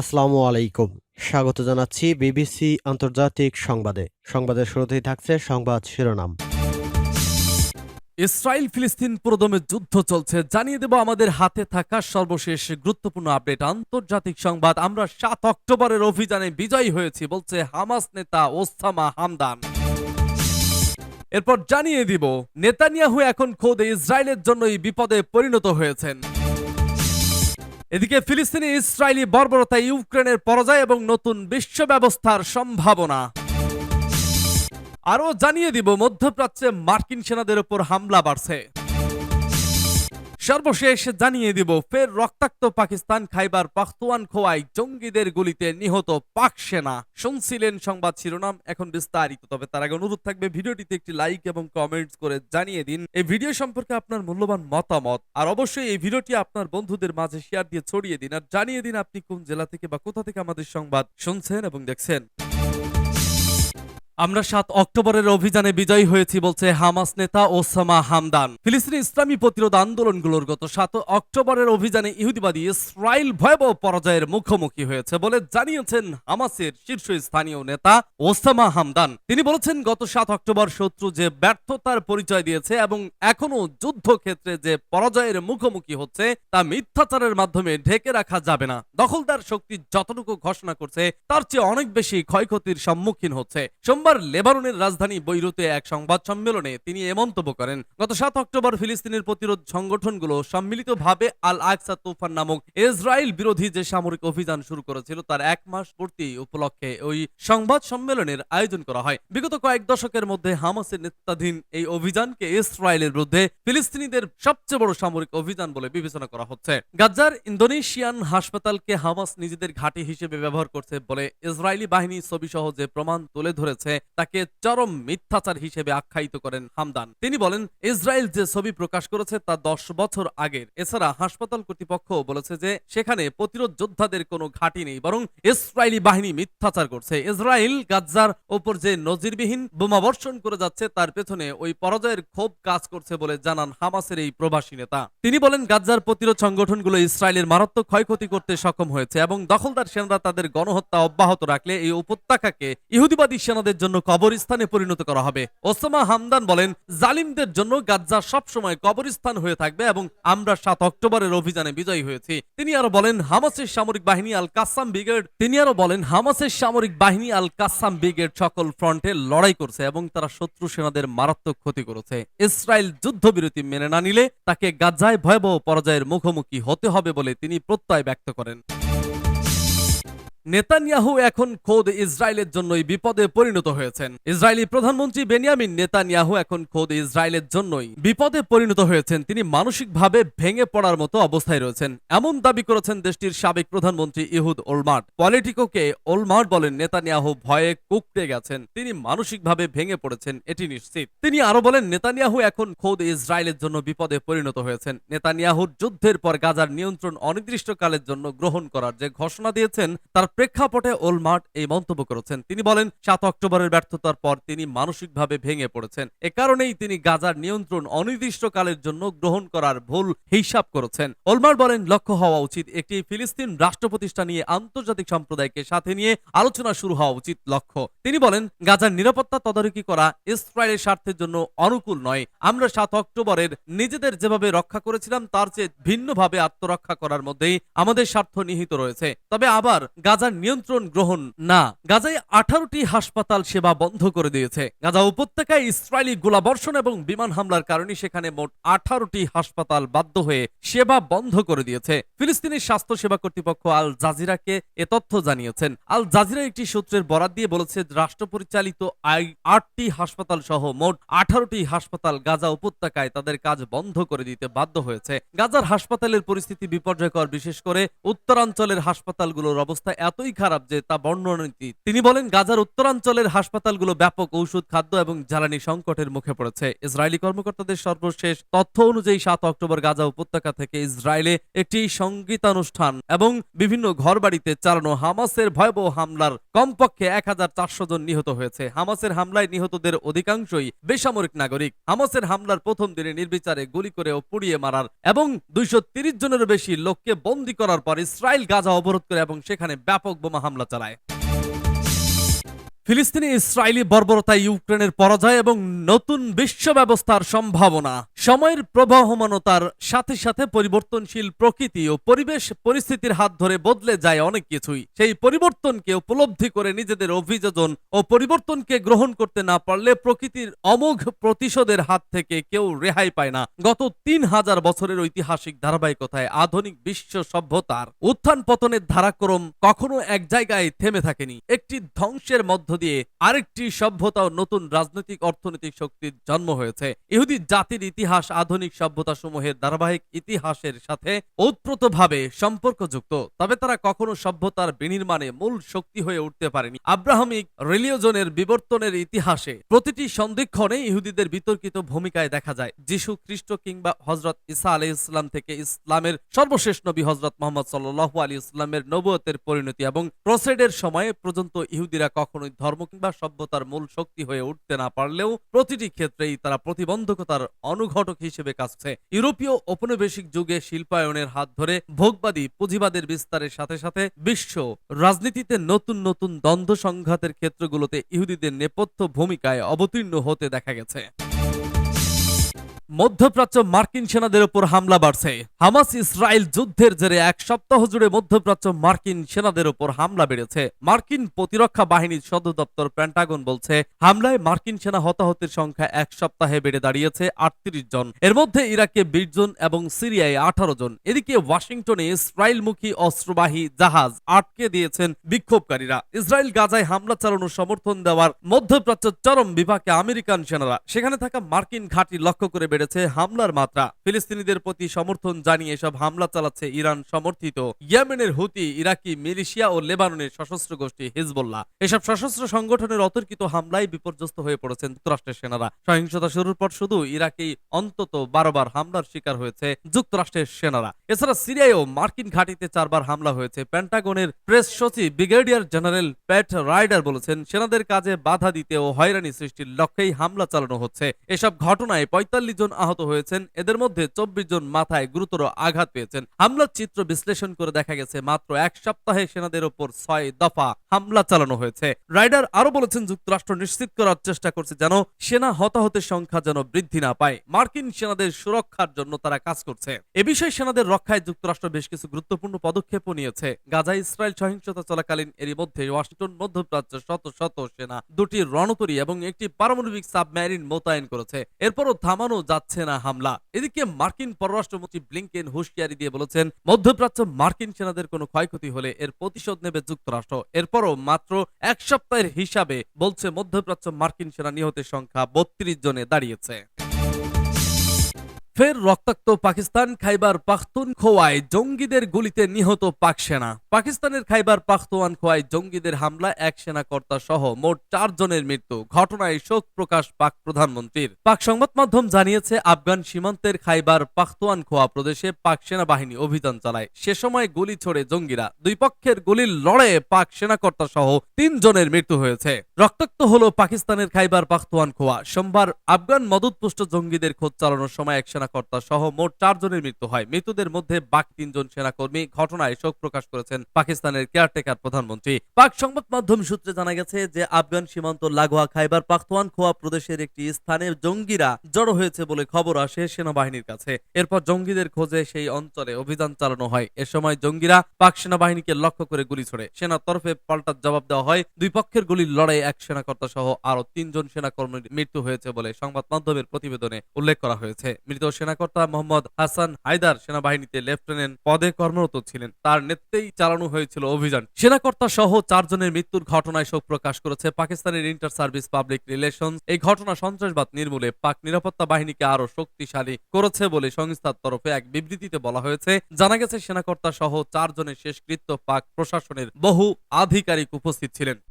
আসসালামু আলাইকুম। স্বাগত জানাচ্ছি বিবিসি আন্তর্জাতিক সংবাদে। সংবাদের শুরুতেই থাকছে সংবাদ শিরোনাম। ইসরায়েল ফিলিস্তিন পুরোদমে যুদ্ধ চলছে। জানিয়ে দেব আমাদের হাতে থাকা সর্বশেষ গুরুত্বপূর্ণ আপডেট। আন্তর্জাতিক সংবাদ, আমরা সাত অক্টোবরের অভিযানে বিজয়ী হয়েছি, বলছে হামাস নেতা ওসামা হামদান। এরপর জানিয়ে দিব, নেতানিয়াহু এখন খোদ ইসরায়েলের জন্যই বিপদে পরিণত হয়েছেন। এদিকে ফিলিস্তিনি ইসরায়েলি বর্বরতা ইউক্রেনের পরাজয় এবং নতুন বিশ্ব ব্যবস্থার সম্ভাবনা। আরও জানিয়ে দিব, মধ্যপ্রাচ্যে মার্কিন সেনাদের ওপর হামলা বাড়ছে। সর্বশেষ জানিয়ে দিব, ফের রক্তাক্ত পাকিস্তান খাইবার পাখতুয়ান খোয়াই জঙ্গিদের গুলিতে নিহত পাক সেনা। শুনছিলেন সংবাদ শিরোনাম, এখন বিস্তারিত। তবে তার আগে অনুরোধ থাকবে, ভিডিওটিতে একটি লাইক এবং কমেন্টস করে জানিয়ে দিন। এই ভিডিও সম্পর্কে আপনার মূল্যবান মতামত, আর অবশ্যই এই ভিডিওটি আপনার বন্ধুদের মাঝে শেয়ার দিয়ে ছড়িয়ে দিন। আর জানিয়ে দিন আপনি কোন জেলা থেকে বা কোথা থেকে আমাদের সংবাদ শুনছেন এবং দেখছেন। আমরা সাত অক্টোবরের অভিযানে বিজয়ী হয়েছি বলছে হামাস নেতা ওসামা হামদান। ফিলিস্তিনি ইসলামী প্রতিরোধ আন্দোলনগুলোর গত সাত অক্টোবরের অভিযানে ইহুদিবাদী ইসরায়েল ভয়াবহ পরাজয়ের মুখোমুখি হয়েছে বলে জানিয়েছেন হামাসের শীর্ষস্থানীয় নেতা ওসামা হামদান। তিনি বলেছেন, গত সাত অক্টোবর শত্রু যে ব্যর্থতার পরিচয় দিয়েছে এবং এখনও যুদ্ধক্ষেত্রে যে পরাজয়ের মুখোমুখি হচ্ছে, তা মিথ্যাচারের মাধ্যমে ঢেকে রাখা যাবে না। দখলদার শক্তি যতটুকু ঘোষণা করছে, তার চেয়ে অনেক বেশি ক্ষয়ক্ষতির সম্মুখীন হচ্ছে। সোমবার লেবাননের রাজধানী বৈরুতে এক সংবাদ সম্মেলনে তিনি এ মন্তব্য করেন। গত সাত অক্টোবর ফিলিস্তিনের প্রতিরোধ সংগঠনগুলো সম্মিলিতভাবে আল আকসা তুফান নামক ইসরায়েল বিরোধী যে সামরিক অভিযান শুরু করেছিল, তার এক মাস পূর্তি উপলক্ষে ওই সংবাদ সম্মেলনের আয়োজন করা হয়। বিগত কয়েক দশকের মধ্যে হামাসের নেতৃত্বাধীন এই অভিযানকে ইসরায়েলের বিরুদ্ধে ফিলিস্তিনিদের সবচেয়ে বড় সামরিক অভিযান বলে বিবেচনা করা হচ্ছে। গাজার ইন্দোনেশিয়ান হাসপাতালকে হামাস নিজেদের ঘাঁটি হিসেবে ব্যবহার করছে বলে ইসরায়েলি বাহিনী ছবি সহ যে প্রমাণ তুলে ধরেছে তাকে চরম মিথ্যাচার হিসেবে আখ্যায়িত করেন হামদান। তিনি বলেন, ইসরায়েল যে ছবি প্রকাশ করেছে তা দশ বছর আগের। এছাড়া হাসপাতাল কর্তৃপক্ষ বলেছে যে সেখানে প্রতিরোধ যোদ্ধাদের কোনো ঘাঁটি নেই, বরং ইসরায়েলি বাহিনী মিথ্যাচার করছে। ইসরায়েল গাজ্জার ওপর যে নজিরবিহীন বোমাবর্ষণ করে যাচ্ছে, তার পেছনে ওই পরাজয়ের ক্ষোভ কাজ করছে বলে জানান হামাসের এই প্রবাসী নেতা। তিনি বলেন, গাজ্জার প্রতিরোধ সংগঠনগুলো ইসরায়েলের মারাত্মক ক্ষয়ক্ষতি করতে সক্ষম হয়েছে এবং দখলদার সেনারা তাদের গণহত্যা অব্যাহত রাখলে এই উপত্যকাকে ইহুদিবাদী সেনাদের জন্য কবরস্থানে পরিণত করা হবে। ওসামা হামদান বলেন, জালিমদের জন্য গাজ্জা সবসময় কবরস্থান হয়ে থাকবে এবং আমরা সাত অক্টোবরের অভিযানে বিজয়ী হয়েছি। তিনি আরও বলেন, হামাসের সামরিক বাহিনী আল কাসাম ব্রিগেড তিনি আরও বলেন, হামাসের সামরিক বাহিনী আল কাসাম ব্রিগেড সকল ফ্রন্টে লড়াই করছে এবং তারা শত্রু সেনাদের মারাত্মক ক্ষতি করেছে। ইসরায়েল যুদ্ধবিরতি মেনে না নিলে তাকে গাজ্জায় ভয়াবহ পরাজয়ের মুখোমুখি হতে হবে বলে তিনি প্রত্যয় ব্যক্ত করেন। নেতানিয়াহু এখন খোদ ইসরায়েলের জন্যই বিপদে পরিণত হয়েছেন। ইসরায়েলি প্রধানমন্ত্রী বেনিয়ামিন নেতানিয়াহু এখন খোদ ইসরায়েলের জন্যই বিপদে পরিণত হয়েছেন। তিনি মানসিকভাবে ভেঙে পড়ার মতো অবস্থায় রয়েছেন। এমন দাবি করেছেন দেশটির সাবেক প্রধানমন্ত্রী ইহুদ ওলমার্ট। পলিটিকোকে ওলমার্ট বলেন নেতানিয়াহু ভয়ে কুকড়ে গেছেন। তিনি মানসিকভাবে ভেঙে পড়েছেন, এটি নিশ্চিত। তিনি আরও বলেন, নেতানিয়াহু এখন খোদ ইসরায়েলের জন্য বিপদে পরিণত হয়েছেন। নেতানিয়াহুর যুদ্ধের পর গাজার নিয়ন্ত্রণ অনির্দিষ্টকালের জন্য গ্রহণ করার যে ঘোষণা দিয়েছেন, তার প্রেক্ষাপটে ওলমার্ট এই মন্তব্য করেছেন। তিনি বলেন, সাত অক্টোবরের ব্যর্থতার পর তিনি মানসিকভাবে ভেঙে পড়েছেন। এ কারণেই তিনি গাজার নিয়ন্ত্রণ অনির্দিষ্টকালের জন্য গ্রহণ করার ভুল হিসাব করেছেন। ওলমার্ট বলেন, লক্ষ্য হওয়া উচিত, একটি ফিলিস্তিন রাষ্ট্র প্রতিষ্ঠা নিয়ে আন্তর্জাতিক সম্প্রদায়কে সাথে নিয়ে আলোচনা শুরু হওয়া উচিত লক্ষ্য। তিনি বলেন, গাজার নিরাপত্তা তদারকি করা ইসরায়েলের স্বার্থের জন্য অনুকূল নয়। আমরা সাত অক্টোবরের নিজেদের যেভাবে রক্ষা করেছিলাম, তার চেয়ে ভিন্নভাবে আত্মরক্ষা করার মধ্যেই আমাদের স্বার্থ নিহিত রয়েছে। তবে আবার গাজার নিয়ন্ত্রণ গ্রহণ না। গাজায় আঠারোটি হাসপাতাল সেবা বন্ধ করে দিয়েছে। গাজা উপত্যকায় ইসরায়েলি গোলাবর্ষণ এবং বিমান হামলার কারণে সেখানে মোট আঠারোটি হাসপাতাল বাধ্য হয়ে সেবা বন্ধ করে দিয়েছে। ফিলিস্তিনের স্বাস্থ্য সেবা কর্তৃপক্ষ আল জাজিরাকে এ তথ্য জানিয়েছেন। আল জাজিরা একটি সূত্রের বরাত দিয়ে বলেছে, রাষ্ট্র পরিচালিত আই আটটি হাসপাতাল সহ মোট আঠারোটি হাসপাতাল গাজা উপত্যকায় তাদের কাজ বন্ধ করে দিতে বাধ্য হয়েছে। গাজার হাসপাতালের পরিস্থিতি বিপর্যয়কর, বিশেষ করে উত্তরাঞ্চলের হাসপাতালগুলোর অবস্থা এতই খারাপ যে তা বর্ণনীতি। তিনি বলেন, গাজার উত্তরাঞ্চলের হাসপাতালগুলো ব্যাপক ঔষধ, খাদ্য এবং জ্বালানি সংকটের মুখে পড়েছে। ইসরায়েলি কর্মকর্তাদের সর্বশেষ তথ্য অনুযায়ী সাত অক্টোবর গাজা উপত্যকা থেকে ইসরায়েলে একটি সঙ্গীতানুষ্ঠান এবং বিভিন্ন ঘরবাড়িতে চালানো হামাসের ভয়াবহ হামলার কমপক্ষে এক হাজার চারশো জন নিহত হয়েছে। হামাসের হামলায় নিহতদের অধিকাংশই বেসামরিক নাগরিক। হামাসের হামলার প্রথম দিনে নির্বিচারে গুলি করে ও পুড়িয়ে মারার এবং দুইশো জনেরও বেশি লোককে বন্দী করার পর ইসরায়েল গাজা অবরোধ করে এবং সেখানে ব্যাপক বোমা হামলা চালায়। ফিলিস্তিনি ইসরায়েলি বর্বরতায় ইউক্রেনের পরাজয় এবং নতুন বিশ্ব ব্যবস্থার সম্ভাবনা। সময়ের প্রবাহমানতার সাথে সাথে পরিবর্তনশীল প্রকৃতি ও পরিবেশ পরিস্থিতির হাত ধরে বদলে যায় অনেক কিছুই। সেই পরিবর্তনকে উপলব্ধি করে নিজেদের অভিযোজন ও পরিবর্তনকে গ্রহণ করতে না পারলে প্রকৃতির অমোঘ প্রতিশোধের হাত থেকে কেউ রেহাই পায় না। গত তিন হাজার বছরের ঐতিহাসিক ধারাবাহিকতায় আধুনিক বিশ্ব সভ্যতার উত্থান পতনের ধারাক্রম কখনো এক জায়গায় থেমে থাকেনি। একটি ধ্বংসের মধ্য দিয়ে আরেকটি সভ্যতা ও নতুন রাজনৈতিক অর্থনৈতিক শক্তির জন্ম হয়েছে। ইহুদি জাতির ইতিহাস আধুনিক সভ্যতা সমূহের ধারাবাহিক ইতিহাসের সাথে ওতপ্রোতভাবে সম্পর্কযুক্ত। তবে তারা কখনো সভ্যতার বিনির্মাণে মূল শক্তি হয়ে উঠতে পারেনি। আব্রাহামিক রিলিয়জনের বিবর্তনের ইতিহাসে প্রতিটি সন্ধিক্ষণে ইহুদিদের বিতর্কিত ভূমিকায় দেখা যায়। যিশু খ্রিস্ট কিংবা হজরত ইসা আলি ইসলাম থেকে ইসলামের সর্বশেষ নবী হজরত মোহাম্মদ সাল্লাহ আলী ইসলামের নবুয়তের পরিণতি এবং ক্রসেডের সময়ে পর্যন্ত ইহুদিরা কখনোই ধর্ম কিংবা সভ্যতার মূল শক্তি হয়ে উঠতে না পারলেও প্রতিটি ক্ষেত্রেই তারা প্রতিবন্ধকতার অনুঘটক হিসেবে কাজছে ইউরোপীয় ঔপনিবেশিক যুগে শিল্পায়নের হাত ধরে ভোগবাদী পুঁজিবাদের বিস্তারের সাথে সাথে বিশ্ব রাজনীতিতে নতুন নতুন দ্বন্দ্ব সংঘাতের ক্ষেত্রগুলোতে ইহুদিদের নেপথ্য ভূমিকায় অবতীর্ণ হতে দেখা গেছে। মধ্যপ্রাচ্য মার্কিন সেনাদের উপর হামলা বাড়ছে। হামাস ইসরায়েল যুদ্ধের জেরে এক সপ্তাহ জুড়ে মধ্যপ্রাচ্য মার্কিন সেনাদের উপর হামলা বেড়েছে। মার্কিন প্রতিরক্ষা বাহিনীর সদর দপ্তর পেন্টাগন বলছে, হামলায় মার্কিন সেনা হতাহতের সংখ্যা এক সপ্তাহে বেড়ে দাঁড়িয়েছে আটত্রিশ জন। এর মধ্যে ইরাকে বিশ জন এবং সিরিয়ায় আঠারো জন। এদিকে ওয়াশিংটনে ইসরায়েলমুখী অস্ত্রবাহী জাহাজ আটকে দিয়েছেন বিক্ষোভকারীরা। ইসরায়েল গাজায় হামলা চালানোর সমর্থন দেওয়ার মধ্যপ্রাচ্য চরম বিভাগে আমেরিকান সেনারা। সেখানে থাকা মার্কিন ঘাঁটি লক্ষ্য করে বেড়েছে হামলার মাত্রা। ফিলিস্তিনিদের প্রতি সমর্থন জানিয়ে এসব হামলা চালাচ্ছে ইরান সমর্থিত। ইয়েমেনের হুতি, ইরাকি, মিলিশিয়া ও লেবাননের সশস্ত্র গোষ্ঠী হিজবুল্লাহ। এসব সশস্ত্র সংগঠনের অতর্কিত হামলায় বিপর্যস্ত হয়ে পড়েছেন যুক্তরাষ্ট্রের সেনারা। সহিংসতা শুরুর পর শুধু ইরাকেই অন্তত বারবার হামলার শিকার হয়েছে যুক্তরাষ্ট্রের সেনারা। এছাড়া সিরিয়ায়ও মার্কিন ঘাঁটিতে চারবার হামলা হয়েছে। পেন্টাগনের প্রেস সচিব, ব্রিগেডিয়ার জেনারেল প্যাট রাইডার বলেছেন, সেনাদের কাজে বাধা দিতে ও হয়রানি সৃষ্টির লক্ষ্যেই হামলা চালানো হচ্ছে। এসব ঘটনায় পঁয়তাল্লিশ জন আহত হয়েছেন। এদের মধ্যে চব্বিশ জন মাথায় গুরুতর আঘাত পেয়েছেন। হামলার চিত্র বিশ্লেষণ করে দেখা গেছে, মাত্র এক সপ্তাহে সেনাদের ওপর ছয় দফা হামলা চালানো হয়েছে। রাইডার আরও বলেছেন, যুক্তরাষ্ট্র নিশ্চিত করার চেষ্টা করছে যেন সেনা হতাহতের সংখ্যা যেন বৃদ্ধি না পায়। মার্কিন সেনাদের সুরক্ষার জন্য তারা কাজ করছে। এ বিষয়ে সেনাদের রক্ষায় যুক্তরাষ্ট্র বেশ কিছু গুরুত্বপূর্ণ পদক্ষেপও নিয়েছে। গাজা ইসরায়েল সহিংসতা চলাকালীন এরই মধ্যে ওয়াশিংটন, মধ্যপ্রাচ্য শত শত সেনা দুটি রণতরী এবং একটি পারমাণবিক সাবমেরিন মোতায়েন করেছে। এরপরও থামানো যাচ্ছে না হামলা। এদিকে মার্কিন পররাষ্ট্রমন্ত্রী ব্লিংকেন হুঁশিয়ারি দিয়ে বলেছেন, মধ্যপ্রাচ্য মার্কিন সেনাদের কোনো ক্ষয়ক্ষতি হলে এর প্রতিশোধ নেবে যুক্তরাষ্ট্র। এরপরও মাত্র এক সপ্তাহের হিসাবে বলছে, মধ্যপ্রাচ্য মার্কিন সেনা নিহতের সংখ্যা বত্রিশ জনে দাঁড়িয়েছে। ফের রক্তাক্ত পাকিস্তান খাইবার পাখতুন খোয়ায় জঙ্গিদের গুলিতে নিহত পাক সেনা। পাকিস্তানের খাইবার পাখতুয়ান খোয়ায় জঙ্গিদের হামলা এক সেনাকর্তা সহ মোট চারজনের মৃত্যু। ঘটনায় শোক প্রকাশ পাক প্রধানমন্ত্রীর। পাক সংবাদ মাধ্যম জানিয়েছে, আফগান সীমান্তের খাইবার পাখতুয়ান খোয়া প্রদেশে পাক সেনাবাহিনী অভিযান চালায়। সে সময় গুলি ছোড়ে জঙ্গিরা। দুই পক্ষের গুলির লড়াইয়ে পাক সেনাকর্তা সহ তিনজনের মৃত্যু হয়েছে। রক্তাক্ত হলো পাকিস্তানের খাইবার পাখতুয়ান খোয়া। সোমবার আফগান মদতপুষ্ট জঙ্গিদের খোঁজ চালানোর সময় এক সেনাকর্তা সহ মোট চারজনের মৃত্যু হয়। মৃতদের মধ্যে বাকি তিনজন সেনাকর্মী ঘটনায় শোক প্রকাশ করেছেন পাকিস্তানের কেয়ারটেকার প্রধানমন্ত্রী। পাক সংবাদ মাধ্যম সূত্রে জানা গেছে যে, আফগান সীমান্ত লাগোয়া খাইবার পাখতুয়ান খোয়া প্রদেশের একটি স্থানে জঙ্গিরা জড়ো হয়েছে বলে খবর আসে সেনাবাহিনীর কাছে। এরপর জঙ্গিদের খোঁজে সেই অঞ্চলে অভিযান চালানো হয়। এ সময় জঙ্গিরা পাক সেনাবাহিনীকে লক্ষ্য করে গুলি ছোড়ে। সেনার তরফে পাল্টা জবাব দেওয়া হয়। দুই পক্ষের গুলির লড়াই এক সেনাকর্তা সহ আরও তিনজন সেনাকর্মীর মৃত্যু হয়েছে বলে সংবাদ মাধ্যমের প্রতিবেদনে উল্লেখ করা হয়েছে। মৃত সেনাকর্তা মোহাম্মদ হাসান হায়দার সেনাবাহিনীতে লেফটেন্যান্ট পদে কর্মরত ছিলেন। তার নেতৃত্বেই চালানো হয়েছিল অভিযান। সেনাকর্তা সহ চারজনের মৃত্যুর ঘটনায় শোক প্রকাশ করেছে পাকিস্তানের ইন্টার সার্ভিস পাবলিক রিলেশন এই ঘটনা সন্ত্রাসবাদ নির্মূলে পাক নিরাপত্তা বাহিনীকে আরও শক্তিশালী করেছে বলে সংস্থার তরফে এক বিবৃতিতে বলা হয়েছে। জানা গেছে, সেনাকর্তা সহ চারজনের শেষকৃত্য পাক প্রশাসনের বহু আধিকারিক উপস্থিত ছিলেন।